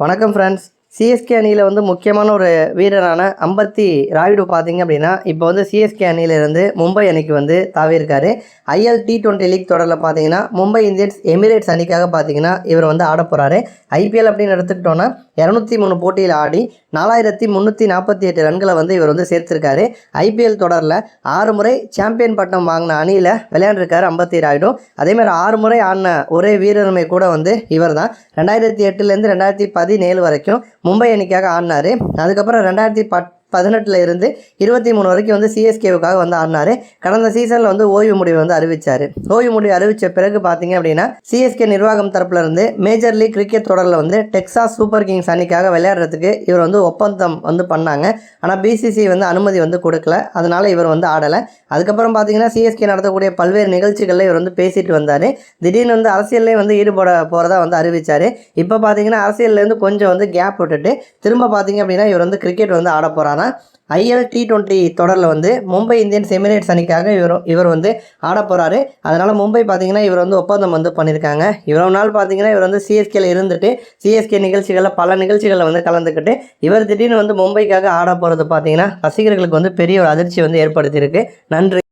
வணக்கம் friends CSK அணியில் வந்து முக்கியமான ஒரு வீரரான அம்பத்தி ராயுடு பார்த்தீங்க அப்படின்னா இப்போ வந்து சிஎஸ்கே அணியிலிருந்து மும்பை அணிக்கு வந்து தாவியிருக்காரு. I L T twenty league தொடரில் பார்த்தீங்கன்னா மும்பை இந்தியன்ஸ் எமிரேட்ஸ் அணிக்காக பார்த்தீங்கன்னா இவர் வந்து ஆட போகிறாரு ஐபிஎல் அப்படின்னு எடுத்துக்கிட்டோன்னா இரநூத்தி மூணு போட்டியில் ஆடி நாலாயிரத்தி முந்நூற்றி நாற்பத்தி எட்டு ரன்களை வந்து இவர் வந்து சேர்த்துருக்காரு. ஐபிஎல் தொடரில் ஆறு முறை சாம்பியன் பட்டம் வாங்கின அணியில் விளையாண்டுருக்காரு அம்பத்தி ராயுடு. அதேமாதிரி ஆறு முறை ஆடின ஒரே வீரருமே கூட வந்து இவர் தான் ரெண்டாயிரத்தி எட்டுலேருந்து ரெண்டாயிரத்தி பதினேழு வரைக்கும் மும்பை அணிக்காக ஆடினார். அதுக்கப்புறம் ரெண்டாயிரத்தி பத் பதினெட்டில் இருந்து இருபத்தி மூணு வரைக்கும் வந்து சிஎஸ்கேவுக்காக வந்து ஆடினார். கடந்த சீசனில் வந்து ஓய்வு முடிவு வந்து அறிவித்தார் ஓய்வு முடிவு அறிவித்த பிறகு பார்த்தீங்க அப்படின்னா சிஎஸ்கே நிர்வாகம் தரப்புல இருந்து மேஜர் லீக் கிரிக்கெட் தொடரில் வந்து டெக்ஸாஸ் சூப்பர் கிங்ஸ் அணிக்காக விளையாடுறதுக்கு இவர் வந்து ஒப்பந்தம் வந்து பண்ணாங்க. ஆனால் பிசிசி வந்து அனுமதி வந்து கொடுக்கல. அதனால் இவர் வந்து ஆடலை. அதுக்கப்புறம் பார்த்தீங்கன்னா சிஎஸ்கே நடத்தக்கூடிய பல்வேறு நிகழ்ச்சிகளில் இவர் வந்து பேசிட்டு வந்தார். திடீர்னு வந்து அரசியல்லே வந்து ஈடுபட போகிறதா வந்து அறிவிச்சார். இப்போ பார்த்தீங்கன்னா அரசியல்லேருந்து கொஞ்சம் வந்து கேப் விட்டுட்டு திரும்ப பார்த்தீங்க அப்படின்னா இவர் வந்து கிரிக்கெட் வந்து ஆட போகிறாரா ஐஎல் டி டுவெண்ட்டி தொடரில் வந்து மும்பை இந்தியன்ஸ் எமிரேட்ஸ் அணிக்காக இவர் இவர் வந்து ஆட போகிறாரு அதனால் மும்பை பார்த்தீங்கன்னா இவர் வந்து ஒப்பந்தம் வந்து பண்ணியிருக்காங்க இவ்வளவு நாள் பார்த்தீங்கன்னா இவர் வந்து சிஎஸ்கேல இருந்துட்டு சிஎஸ்கே நிகழ்ச்சிகளில் பல நிகழ்ச்சிகளில் வந்து கலந்துக்கிட்டு இவர் திடீர்னு வந்து மும்பைக்காக ஆட போகிறது பார்த்தீங்கன்னா ரசிகர்களுக்கு வந்து பெரிய ஒரு அதிர்ச்சி வந்து ஏற்படுத்தியிருக்கு. நன்றி.